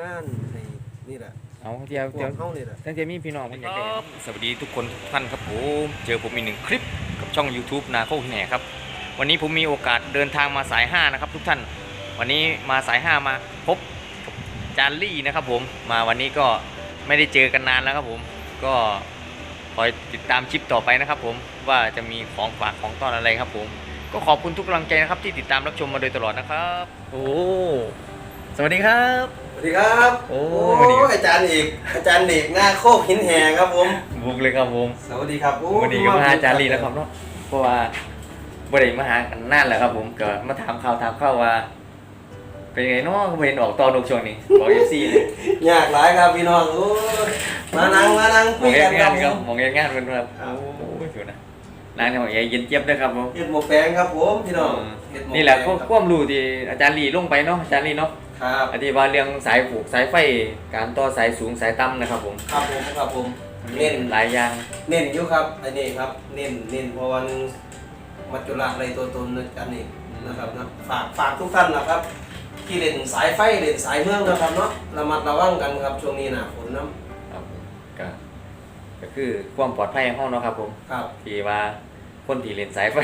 งานให้นี่แหละเอาเดี๋ยวพวเดี๋ยวกเฮานี่แหละ ตั้งแต่มีพี่น้องมันอยากได้สวัสดีทุกคนทุกท่านครับผมเจอผมอีกหนึ่งคลิปกับช่อง YouTube นาโคกแหน่ครับ วันนี้ผมมีโอกาสเดินทางมาสาย 5 นะครับ ทุกท่าน วันนี้มาสาย 5 มาพบกับจานลี่นะครับผมมาวันนี้ก็ไม่ได้เจอกันนานแล้วครับผมก็คอยติดตามคลิปต่อไปนะครับผมว่าจะมีของฝากของต้อนอะไรครับผม ก็ขอบคุณทุกกำลังใจนะครับที่ติดตามรับชมมาโดยตลอดนะครับ โอ้สวัสดีครับ สวัสดีครับโอ้โอ้สวัสดีครับอาจารย์เอกอาจารย์เอกหน้าโคกหินแหครับผมบุกเลยครับผมสวัสดีครับโอ้วันนี้ก็มาหาอาจารย์ลีแล้วครับเนาะเพราะว่าบ่ได้มาหากันนานแล้วครับผมก็มาถามข่าวถามข่าวว่า เป็นไงเนาะก็บ่เห็นออกตอนดกช่วงนี้บอก FC เนี่ยยากหลายครับพี่น้องโอ้ยมานั่งมานั่งหมคุอยงเฮ็กัดนคงารันบครับผมหมองเฮ็ดงานเพิ่นครับครับโอ้ยถูนะร้านของใหญ่เย็นเจี๊ยบเด้อครับผมเฮ็ดหมกแปลงครับผมพี่น้องเฮ็ดมกนี่แหละปงควบความรู้ที่อาจารย์ลีลงไปเนาะอาจารย์ลีเนาะ ครับ อธิบายเรื่องสายผูกสายไฟการต่อสายสูงสายต่ำนะครับผมครับผมครับผม เน้นหลายอย่าง เน้นอยู่ครับ อันนี้ครับ เน้นเน้นเพราะว่าหนึ่งมัจจุราชในตัวตนนะอันนี้นะครับนะฝากฝากทุกท่านนะครับ ที่เล่นสายไฟเล่นสายเมืองนะครับเนาะระมัดระวังกันครับช่วงนี้หนาฝนน้ครับก็ก็คือความปลอดภัยของเราเนาะครับผมำครับ ที่ว่าคนที่เล่นสายไฟ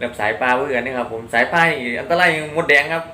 แบบสายปลาเพื่อนนี่ครับ ผมสายปลานี่อันตรายมดแดงครับ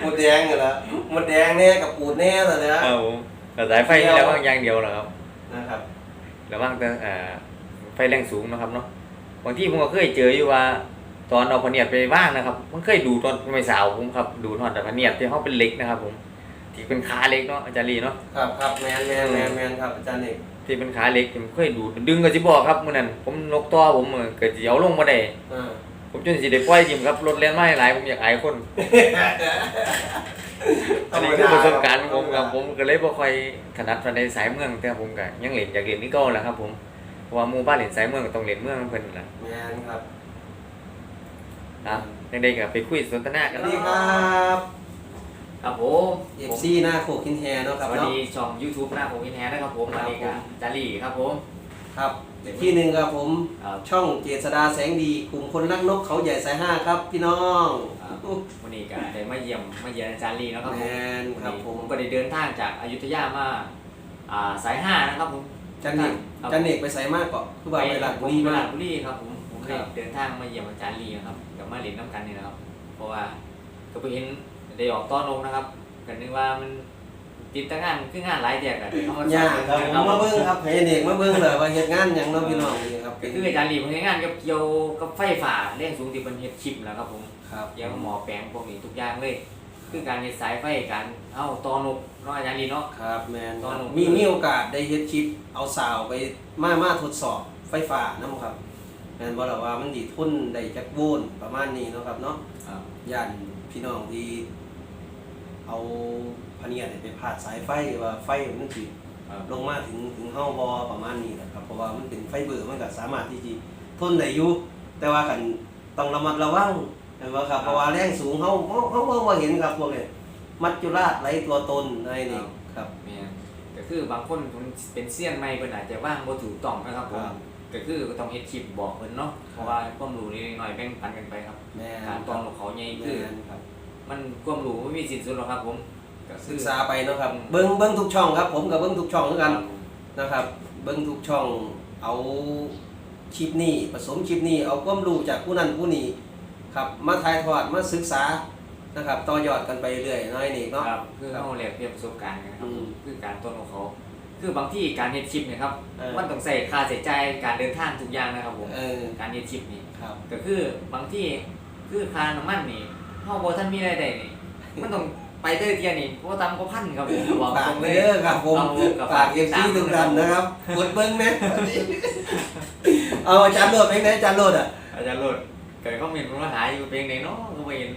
หมดแดงเหรอหมดแดงแน่กับปูดแน่เลยนะ ครับผมแต่สายไฟนี่ระวังอย่างเดียวเหรอครับนะครับ ระวังแต่เอ่อไฟแรงสูงนะครับเนาะบางที่ผมก็เคยเจออยู่ว่า ตอนเอาพะเนียดไปว่างนะครับ มันเคยดูตอนไม่สาวผมครับ ดูทอดแต่พะเนียดที่เขาเป็นเหล็กนะครับ ผมที่เป็นขาเหล็กเนาะอาจารย์ลีเนาะ ครับครับแมนแมนแมนแมนครับอาจารย์เอก ที่เป็นขาเหล็กผมเคยดูดึงก็สิบอกครับมื้อนั้นผมนกต่อผมเออเกิดสิเอาลงมาได้อ่าผมจนสิได้ปล่อยทีมครับรถเล่นไม่หลายผมอยากอายคนอันนี้คือประสบการณ์ของผมครับผมก็เลยบ่ค่อยถนัดในสายเมืองแต่ผมก็ยังเล่นอยากเล่นนี่ก็แหละครับ ผมเพราะว่าหมู่บ้านเล่นสายเมืองก็ต้องเล่นเมืองเพิ่นนั่นล่ะแมนครับ ครับยังได้ก็ไปคุยสนทนาสกันวัสดีครับ ครับผมเอฟซีหน้าโคกหินแฮเนาะสครับวัสเนาะ ดีช่อง YouTube หน้าผมอินแฮนะครับผมครัวับนนี้ก็ผมจารีครับผม ครับอีกที่หนึ่งครับผมครับช่องเจษดาแสงดีกลุ่มคนรักนกเขาใหญ่สายห้าครับพี่น้องครับ วันนี้ก็ได้มาเยี่ยมมาเยี่ยมอาจารย์ลีนะครับแมผมนครับผมผมก็ได้เดินทางจากอยุธยามาอ่าสายห้านะครับผมจันเนกครับจันเนกไปใส่มากกว่าคือว่าไปหลักบุรีไปมาหลักกบุรีครับผมผมได้ครับ เดินทางมาเยี่ยมอาจารย์ลีนะครับกับมาเล่นน้ำกันนี่นะครับ เพราะว่าก็ไปเห็น ได้ออกต้อนนกนะครับกันนึกว่ามันติดตั้งงานคืองานหลายแจกอะเดี๋ยวเขามาสยาอนกครับผมมาเบิ้งครับให้เด็กมาเบิ้งเลยว่าเหตุงานอย่างเน้องพี่น้องนี่ครับก็คืออาจารย์ลีผมเฮ็ดงานกับเกี่ยวกับไฟฟ้าเรื่องสูงที่เป็นเฮ็ดชิปนะครับผมครับเกี่ยวกับหมอแปลงพวกนี้ทุกอย่างเลย คือการเฮ็ดสายไฟการเอาตอนกเนาะอาจารย์ลีเนาะ ครับแมนตอนลงมีมีโอกาสได้เฮ็ดคลิปเอาสาวไปมามาทดสอบไฟฟ้านํครับแมนบอกแล้วว่ามันดีทุนได้จักโวลต์ประมาณนี้เนาะครับเนาะครับย่านพี่น้องที่ เอาพะเนียดไปพาดสายไฟว่าไฟมันสิครับลงมาถึงถึงเฮาบ่ประมาณนี้นะครับ เพราะว่ามันเป็นไฟเบอร์มันก็สามารถที่จะทนได้อยู่แต่ว่ากันต้องระมัดระวังเห็นบ่ครับเพราะว่าแรงสูงเฮาเฮาเฮาเฮาบ่เห็นครับพวกนี้มัจจุราชไหลตัวตนอะไรนี่ครับแม่นก็คือบางคนเพิ่นเป็นเซียนใหม่เพิ่นอาจจะว่างบ่ถูกต้องนะครับผมครับก็คือก็ต้องเฮ็ดคลิปบอกเพิ่นเนาะเพราะว่าความรู้นิดหน่อยแบ่งปันกันไปครับแม่นการตอนของเขาใหญ่แม่คือนครับ มันความรู้ไม่มีสิ้นสุดหรอกครับผมก็คืศึอกษาไปเนาะครับ เบิ่งเบิ่งทุกช่องครับ ผมก็เบิ่งทุกช่องเหมือนกันครับผมนะครับ เบิ่งทุกช่องเอาคลิปนี้ผสมคลิปนี้เอาความรู้จากผู้นั้นผู้นี้ครับ มาถ่ายทอดมาศึกษานะครับต่อยอดกันไปเรื่อยๆน้อยนี่เนาะ ครับคือเฮาแลกเปลี่ยนประสบการณ์กันครับอืมคือการต้นของเขา คือบางที่การเฮ็ดคลิปเนี่ยครับเออ มันต้องใส่ค่าใช้จ่ายการเดินทางทุกอย่างนะครับผมเออการเฮ็ดคลิปนี่ครับ ก็คือบางที่คือค่าน้ำมันนี่ เฮาบ่ทันมีรายได้นี่ มันต้องไปเด้อเที่ยนี่บ่ต่ำกว่าพันครับผมบอกฝาตรกงเลเลยย เด้อครับผมเอากับฝากเอฟซีทุกท่านนะครับกดเบิ้งไหมเอาอาจารย์โลดเป็นไงอาจารย์โลดอะอาจารย์โลดเกิดคอมเมนต์มาหาอยู่เพลงไหนเนาะก็บ่เห็น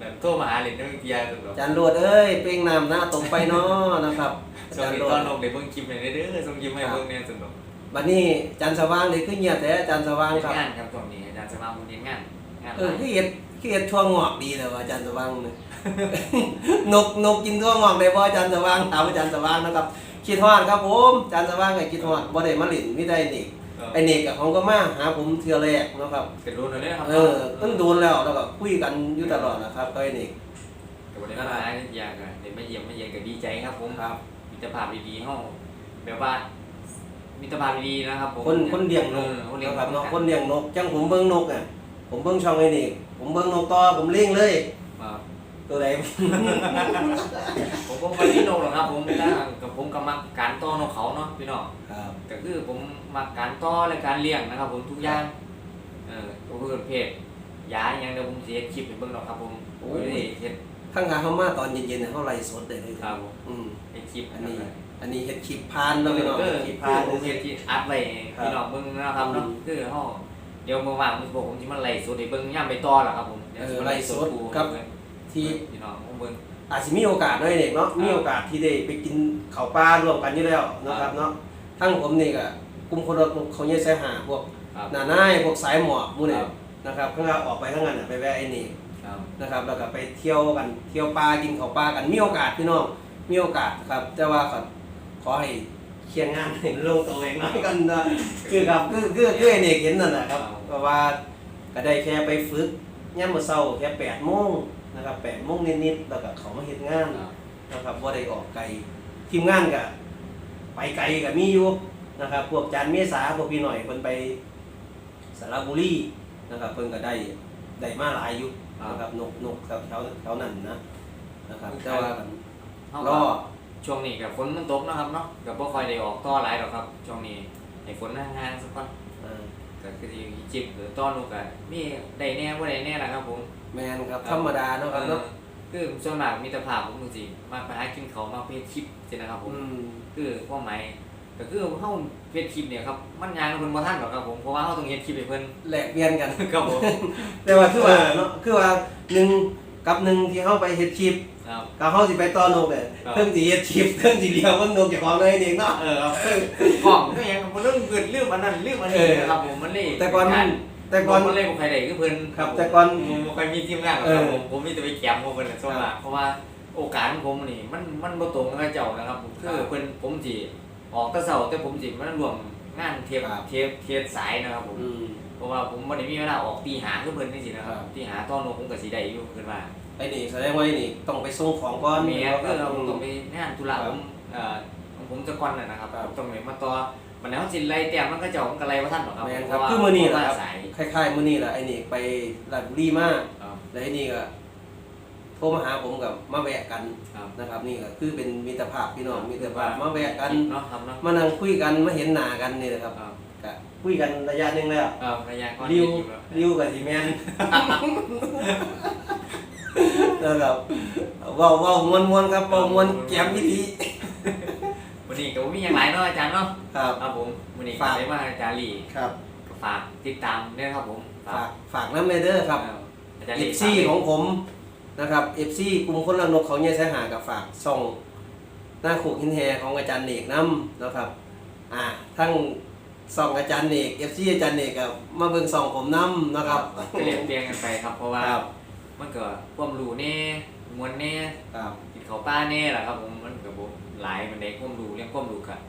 นั่นโทรมาหาเล่นเรื่องเที่ยสุดหรอกอาจารย์โลดเอ้ยเป้งนำหน้าตรงไปเนาะนะครับอาส่งจารย์นี้โลตอดนลงได้เบิ่งคลิปให้ได้เด้อส่งคลิปให้เบิ่งแน่สุดหรอกบัดนี้อาจารย์สว่างเลยขึ้นเงียบแต่อาจารย์สว่างเฮ็ดครับ งานครับช่วงนี้อาจารย์สมาคมเฮ็ดงานงานห เออลายคือเอ็ดคือเอ็ดทั่วงอกดีเลยว่าอาจารย์สว่างเนี่ย นกนกกินทั่วงอกได้บ่อาจารย์สว่างถามอาจารย์สว่างนะครับคิดฮอดครับผมอาจารย์สว่างก็คิดฮอดบ่ได้มาเล่นมีได้นี่ไอ้เนกกับเขาก็มาหาผมเทื่อแรกเนาะครับกระโดดเลยครับเออตั้งโดนแล้วแล้วก็คุยกันอยู่ตลอดนะครับก็ไอ้เนกก็บ่ได้มาหลายอย่างก็ได้มาเยี่ยมมาเยียนก็ดีใจครับผมครับมิตรภาพดีๆเฮาแบบว่ามิตรภาพดีๆนะครับผมคนคนเลี้ยงนกออคนเลี้ยงนะครับนเนาะกคนเลี้ยงนกจังผมเบิ่งนกอะ ผมเบิ่งช่องไอ้นี่ผมเบิ่งนกต่อผมเลี้ยงเลย ครับตัวไหน ผมก็ไม่ได้นกหรอกครับ ผมแต่กับผมก็มักการต้อนกเขาเนาะพี่น้องครับก็คือผมมักการต้อและการเลี้ยงนะครับ ผมทุกอย่างเออก็คือเพศยาอหยังเดี๋ยวผมสิเฮ็ดคลิปให้เบิ่งดอกครับ ผมโอ้ยเฮ็ดข้างหาเขามาตอนเย็นๆเนี่ยเขาไล่สดได้เลยครับผมอืม เฮ็ดคลิปอัอันนนี้นี้อันนี้เฮ็ดคลิปพานแล้วพี่น้องเออเฮ็ดคลิปคืพาอนผมเฮ็ดที่อัดไว้ให้พี่น้องเบิ่งนะครับเนาะอืมคือเฮา เดี๋ยวว่างๆผมสิบอกผมสิมาไล่สดให้เบิ่งย่ํไปต่อล่ะครับผมเดี๋ยวสิมาไล่สดเออไล่สดกูครับให้ที่พี่น้องผมเบิ่งอาจจะมีโอกาสด้วยเด็กเนาะครับมีโอกาสที่ได้ไปกินข้าวปลารวมกันอยู่แล้วนะครับเนาะทั้งผมนี่ก็กลุ่มคนรถเขาเนี่ยใส่หาพวกครับหน้าหน้ายพวกสายหมอบหมู่นี่ครับนะครับข้างหน้าออกไปข้างนั้นน่ะไปแวะไอ้นี่ ครับ นะครับแล้วก็ไปเที่ยวกันเที่ยวปลากินข้าวปลากันมีโอกาสพี่น้องมีโอกาสครับแต่ว่าก็ขอให้ เคลียร์งานให้ลงตัวเองหน่อยกันนะคือครับคือคือคือไอ้เด็กเห็นนั่นแหละครับเพราะว่าก็ได้แค่ไปฝึกย่ามมื้อเช้าแค่8โมงนะครับ8โมงนิดๆแล้วก็เขามาเฮ็ดงานครับนะครับว่าได้ออกไกลทีมงานก็ไปไกลก็มีอยู่นะครับ พวกจานเมษาพวกพี่หน่อยเพิ่นไปสระบุรีนะครับเพิ่นก็ได้ได้มาหลายอยู่นะครับนกนกแถวแถวแถวนั้นนะนะครับแต่ว่ากันเฮาก็ก็ ช่วงนี้ก็ฝนมันตกนะครับเนาะก็บ่ค่อยได้ออกต่อหลายดอกครับ ช่วงนี้ให้ฝนห่างๆสักก่อนเอ่อก็คือสิจิบหรือต้อนลูกก็มีได้แน่บ่ได้แน่ล่ะครับผมแมนครับธรรมดาเนาะครับเนาะเออคือส่วนมากมิตรภาพผมจริงๆมาไปหากินเขาวมาเพจคลิปสินะครับผม อืมคือความหมายก็คือเฮาเพจคลิปเนี่ยครับมันยางเพิ่นบ่ทันหรอกครับผมเพราะว่าเฮาต้องเฮ็ดคลิปให้เพิ่น แลกเปลี่ยนกัน ครับผม แต่ว่าคือว่าเนาะคือว่าหนึ่ง กับหนึ่งที่เขาไปเฮ็ดคลิปครับ กับเขาสิไปต่อนกเนี่ยครับ เพิ่งสิเฮ็ดคลิปเพิ่งสิเลี้ยวเพิ่งนกเจ้าของเลยเองเนาะ เออครับของก็ยังบ่เรื่องเกิดเรื่องอันนั้นเรื่องอันนี้เออนะครับผมมันเลยแต่ก่อนมันแต่ก่อน มันเลยบ่ใครได้คือเพิ่นครับแต่ก่อนผมบ่ค่อยมีทีมงานหรอกครับผมผมมีแต่ไปแกมพวกเพิ่นน่ะส่วนมากเพราะว่าโอกาสของผมนี่มันมันบ่ตรงกับเจ้านะครับผมคือเพิ่นผมสิออกแต่เช้าแต่ผมสิมารวม งานเทปครับ เทปเทปสายนะครับผม อืม เพราะว่าผมบ่ได้มีเวลาออกตีหาคือเพิ่นนี่สินะครับ ครับ ตีหาตอนนู้นผมก็สิได้อยู่เพิ่นว่าไอ้นี่แสดงว่าไอ้นี่ต้องไปส่งของก่อน มีครับคือเรามต้องไปงานธุระคผรับมเอ่อของผมจะก่อนน่ะนะครับครับ ผมต้องไปมาต่อมันแล้วสิไล่แต้มมันก็เจ้ามันก็ไล่บ่ทันหรอกครับแม่นเพครับราะว่าคือมื้อนี้เพแหละราะครับว่าสายคล้ายๆมื้อนี้แหละไอ้นี่ไปราชบุรีมาครับแล้วไอ้นี่ก็ โทรมาหาผมกับมาแวะกันครับนะครับ นี่ก็คือเป็นมิตรภาพพี่น้องมิตรภาพมาแวะกันเนาะครับเนาะมานั่งคุยกันมาเห็นหน้ากันนี่แหละครับครับก็คุยกันระยะหนึงแล้วเออระยะก่อนริวที่จะริวกับทีแมนนะครับเว้าเว้ามวนมวนๆครับเว้ามวนแก้มวิธีวันนี้ก็บ่มีหยังหลายเนาะอาจารย์เนาะครับ ครับผมวันนี้ก็ฝาก ได้มาอาจารย์ลีครับก็ฝากติดตามด้วยนะครับผมฝากฝากน้ำเนเดอร์ครับเอ่ออาจารย์เอลีฟซีของผม นะครับเอฟซีกลุ่มคนรักนกเขาเนี่ยใช้หากับฝากช่องหน้าขู่หินแฮของอาจารย์เนกน้ำนะครับอ่าทั้งส่องอาจารย์เนกเอฟซีอาจารย์เนกกับมาเบิ่งส่องผมน้ำนะครับก็เรียนเรียงกันไปครับ เพราะว่าครับมันก็ความรู้แน่มวลแน่ครับ กินเขาวป้าแน่แหละครับผมมันก็บ่หลายมันได้ความรู้เรื่องความรู้ครับ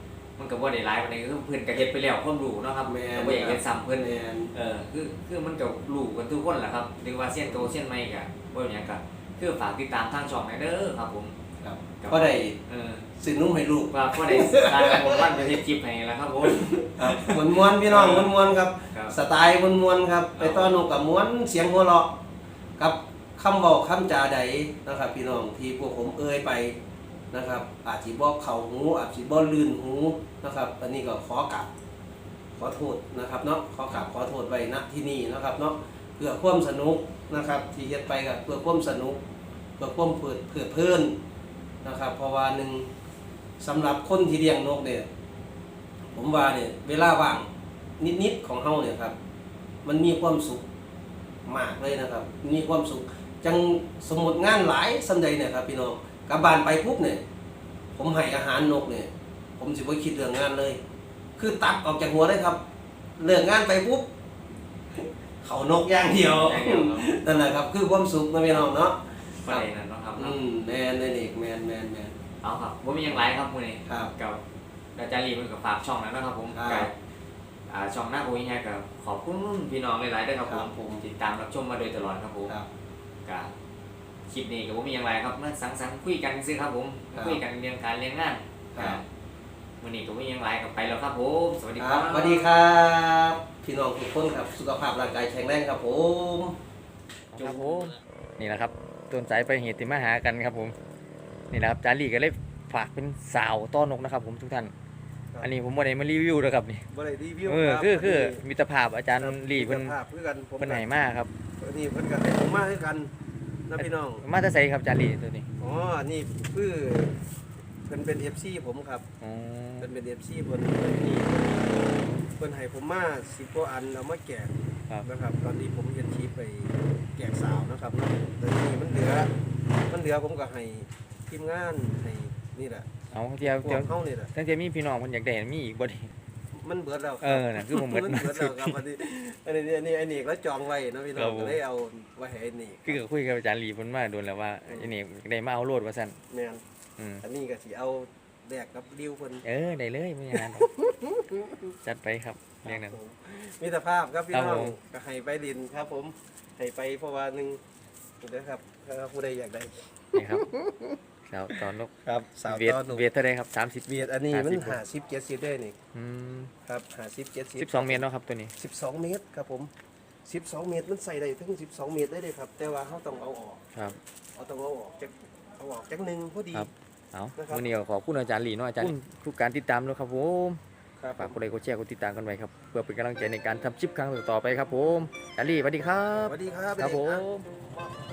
มันก็บ่ได้หลายมันได้คือเพิ่นก็เฮ็ดไปแล้วความรู้เนาะครับแม่น ก็บ่อยากเฮ็ดซ้ำเพิ่นแมนเออคือคือมันก็รู้กันทุกคนแหละครับหรือว่าเส้นโตเส้นใหม่ก็บ่มีหยังก็คือฝากติดตามทางช่องให้เด้อครับผมครับครับก็ได้เออสื่อนุ่มให้ลูกว่าก็ได้ทางผมวันจะเฮ็ดคลิปให้แล้วครับผมครับมวนมวนๆพี่น้องมวนมวนๆครับ ครับ สไตล์มวนมวนๆครับ ไปต้อนนกกับม้วนเสียงหัวเราะกับคำบอกคำจาใดนะครับ พี่น้องที่พวกผมเอ่ยไป นะครับ อาจสิบอกเขาหู อาจสิบอกลื่นหูนะครับ อันนี้ก็ขอกลับขอโทษนะครับเนาะขอกลับขอโทษไว้ณที่นี่นะครับเนาะเพื่อความสนุกนะครับ ที่เฮ็ดไปก็เพื่อความสนุก เพื่อความเพื่อเพื่อเพื่อนนะครับ เพราะว่าหนึ่งสำหรับคนที่เลี้ยงนกเนี่ยผมว่าเนี่ยเวลาว่างนิดๆของเฮาเนี่ยครับมันมีความสุขมากเลยนะครับ มีความสุขจังสมมติงานหลายสำใดเนี่ยครับพี่น้อง กลับบ้านไปปุ๊บเนี่ย ผมให้อาหารนกเนี่ย ผมสิบ่คิดเรื่องงานเลย คือตัดออกจากหัวเลยครับเรื่องงานไปปุ๊บเขานกอย่างเดียวอย่างเดียวครับ นั่นแหละครับ คือความสุขนะพี่น้องเนาะประเด็นนั้นเนาะครับอืเนาะมแมนนั่นเองแมนแมนแมนเอาครับบ่มีหยังหลายครับมื้อนี้ครับ กับอาจารย์ลีมันก็ฝากช่องนั้นนะครับผมครับกับอ่าช่องหน้าโอ้ยเนี่ยก็ขอบคุณพี่น้องหลายๆด้วยครับผครัมบผม ติดตามรับชมมาโดยตลอดครับผมครับ กับ คลิปนี้ก็บ่มีอย่างไรครับมาสังสรรค์คุยกันซื้อครับผมครับคุยกันเรื่องการเรียนงานครับ วันนี้ก็บ่มีอย่างไรกับไปแล้วครับผมสวัสดีครับสวัสดีครับ พี่น้องทุกคนครับสุขภาพร่างกายแข็งแรงครับผมครับผม นี่แหละครับต้นสายไปเหตุที่มาหากันครับผม นี่แหละครับจารีก็เลยฝากเป็นสาวต้อนนกนะครับผมทุกท่านอันนี้ผมบ่ได้มารีวิวนะครับนี่บ่ได้รีวิวเออรับคือคือวันนี้มิตรภาพอาจารย์ลีเพิ่นมิตรภาพคือกันผมเพิ่นให้มาครับ อันนี้เพิ่นก็ให้ผมมาคือกัน นะพี่น้อง มาแต่ไสครับอาจารย์ลีตัวนี้อ๋ออันนี้คือเพิ่นเป็น FC ผมครับ อ๋อเพิ่นเป็น FC เพิ่นเพิ่นนี่เพิ่นให้ผมมา10กว่าอันเอามาแกะครับนะครับ ตอนนี้ผมเฮ็ดชีพไปแกะสาวนะครับเนาะแต่ทีนี้มันเหลือ มันเหลือผมก็ให้ทีมงานให้นี่แหละเอาเที่ยวพวเที่ยวกเฮานี่แหละ ตั้งแต่มีพี่น้องเพิ่นอยากได้มีอีกบ่ดิ มันเบิดแล้วครับเออน่ะคือผมเบิดมันเบิดแล้วครับอันนี้อันนี้อันนี้อันนี้แล้วจองไว้นะพี่น้ครัอบงผม ก็เลยเอาไว้ให้ไอ้นี่คือก็คุยกับอาจารย์ลีเพิ่นมาโดนแล้วว่าอันนี้อยากได้มาเอาโลดว่าซั่นแม่นอืมอันนี้ก็สิเอาแลกกับดิวเพิ่นเออได้เลยไม่ยานหรอกจัดไปครับเรื่องนั้นผมมิตรภาพครับพี่ครับน้องผม ก็ให้ไปดินครับ ผมให้ไปเพราะว่าหนึงนี่เด้อครับถ้าผู้ใดอยากได้ นี่ครับ สาวตอนนกครับสาวเวียดตอนหนุ่มเวียดเท่าไรครับ30เวียดอันนี้มัน50 หาสิบเจ็ดสิบได้นี่อืมครับหาสิบเจ็ดสิบ12เมตรเนาะครับตัวนี้ สิบสองเมตรครับผมสิบสองเมตรมันใส่ได้ถึงสิบสองเมตรได้เลยครับ แต่ว่าเขาต้องเอาออกครับ เอาต้องเอาออกจากเอาออกจากหนึ่งพอดี ครับ เอานะครับ วันนี้ก็ขอบคุณอาจารย์ลีเนาะอาจารย์ทุกการติดตามด้วยครับผมครับฝากกดไลค์กดแชร์กดติดตามกันไว้ครับ เพื่อเป็นกำลังใจในการทำคลิปครั้งต่อๆไปครับผมอาจารย์ลีสวัสดีครับ สวัสดีครับครับผเด็กๆม